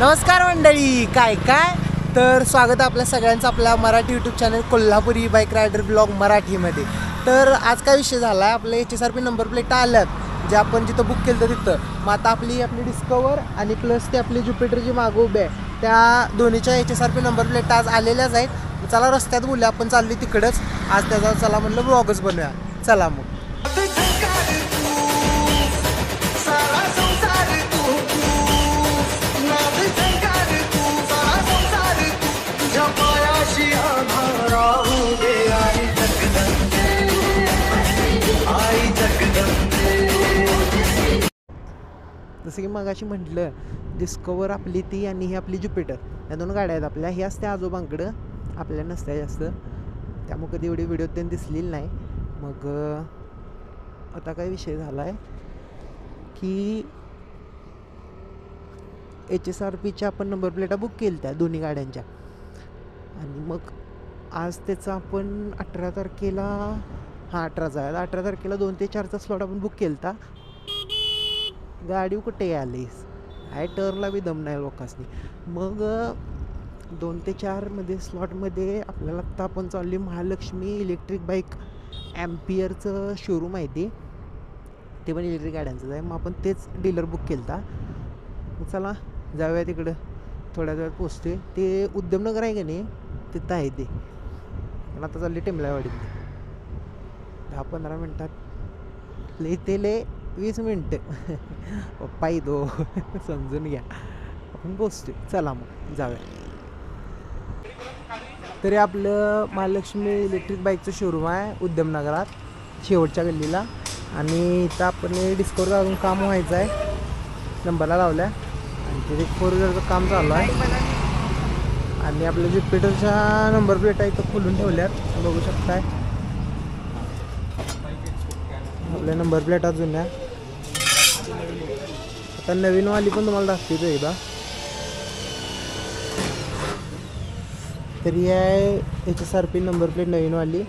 नमस्कार मंडळी काय काय? तर स्वागत आपल्या सगळ्यांचं आपल्या Marathi YouTube channel Kolhapuri bike rider blog मराठीमध्ये. तर आज काय विषय झाला? आहे आपल्या H S R P number plate आल्यात जे आपण जिथं बुक केलं तर तिथं. मग आता आपली आपली डिस्कवर आणि प्लस ती आपली ज्युपिटर जी मागं उभी आहे. त्या दोन्हीच्या H S R P number plate आज आलेल्याच आहेत. चला रस्त्यात बोलूया. आपण चालली तिकडंच. आज त्याचा चला म्हणलं ब्लॉगच बनवूया. चला मग. जसं की मगाशी म्हटलं डिस्कवर आपली ती आणि ही आपली ज्युपिटर या दोन गाड्या आहेत आपल्या. ह्या असत्या आजोबांकडं. आपल्या नसत्या जास्त. त्यामुळे कधी एवढी व्हिडिओ त्यांनी दिसलेली नाही. मग आता काय विषय झाला आहे की एच एस आर पीच्या आपण नंबर प्लेटा बुक केल्या त्या दोन्ही गाड्यांच्या. आणि मग आज त्याचा आपण अठरा तारखेला हां अठरा आहे अठरा तारखेला दोन ते चारचा स्लॉट आपण बुक केला होता गाडी कुठे आलीस? काय टर्नला बी दम नाही लोकांनी मग दोन ते चारमध्ये स्लॉटमध्ये आपल्याला आत्ता आपण चालली महालक्ष्मी इलेक्ट्रिक बाईक ॲम्पियरचं शोरूम आहे ते. ते पण इलेक्ट्रिक गाड्यांचंच आहे. मग आपण तेच डीलर बुक केलं मग चला जाऊया तिकडं. थोड्या वेळात पोचते ते उद्यमनगर आहे का नाही? तिथं आहे ते. पण आता चालली टेमलावाडीत दहा पंधरा मिनटात. लई ते लय वीस मिनटं. पप्पा येतो. समजून घ्या. आपण पोचतो चला मग जाऊया. तरी आपलं महालक्ष्मी इलेक्ट्रिक बाईकचं शोरूम आहे उद्यमनगरात शेवटच्या गल्लीला. आणि इथं आपण डिस्कवर अजून काम व्हायचं आहे. नंबरला लावल्या. आणि तिथे फोर व्हीलरचं काम चालू आहे. आणि आपल्या ज्युपिटरच्या नंबर प्लेट आहे इथं खोलून ठेवल्यात. बघू शकताय. आपल्या नंबर प्लेटा जुन्या आता नवीन वाली पण तुम्हाला दाखवतो एकदा. तर ही आहे H S R P number plate नवीनवाली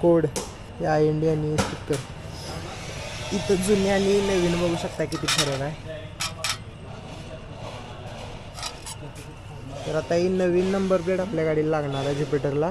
code या आय एन डी आणि स्टिकर इथं जुनी आणि नवीन बघू शकता किती फरक आहे. तर आता ही नवीन नंबर प्लेट आपल्या गाडीला लागणार आहे ज्युपिटरला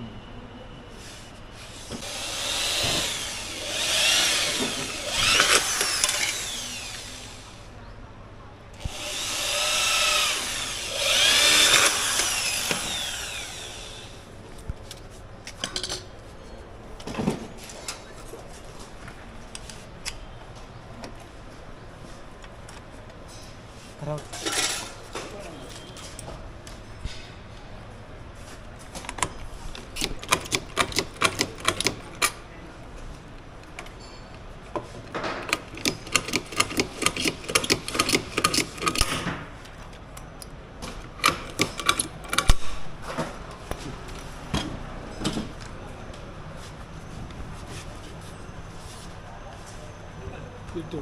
생각 또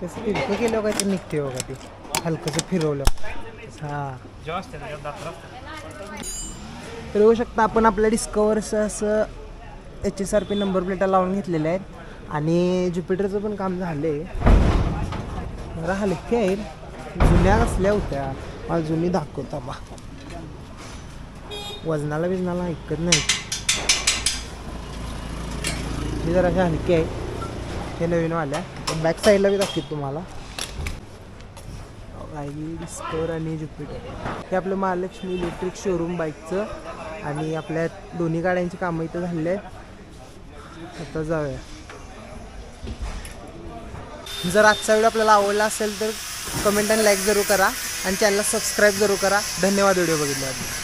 कसं तिरकं केलं काय तर निघते बघा ते. हलकंसं फिरवलं. हां. तर बघू शकता आपण आपल्या डिस्कवरचं असं H S R P number प्लेटा लावून घेतलेल्या आहेत. आणि ज्युपिटरचं पण काम झालं आहे जरा हलके आहेत. जुन्या असल्या होत्या. मला जुनी दाखवता बा. वजनाला बिजनाला ऐकत नाही. हे जरा अशा हलके आहेत. हे नवीन आल्या बॅक साईडला बी दाखवत तुम्हाला. गाई डिस्कवर आणि ज्युपिटर. हे आपलं महालक्ष्मी इलेक्ट्रिक शोरूम बाईकचं आणि आपल्या दोन्ही गाड्यांची कामं इथं झालेली आहेत. आता जाऊया. जर आजचा व्हिडिओ आपल्याला आवडला असेल तर कमेंट आणि लाईक जरूर करा आणि चॅनलला सबस्क्राईब जरूर करा. धन्यवाद व्हिडिओ बघितल्याबद्दल.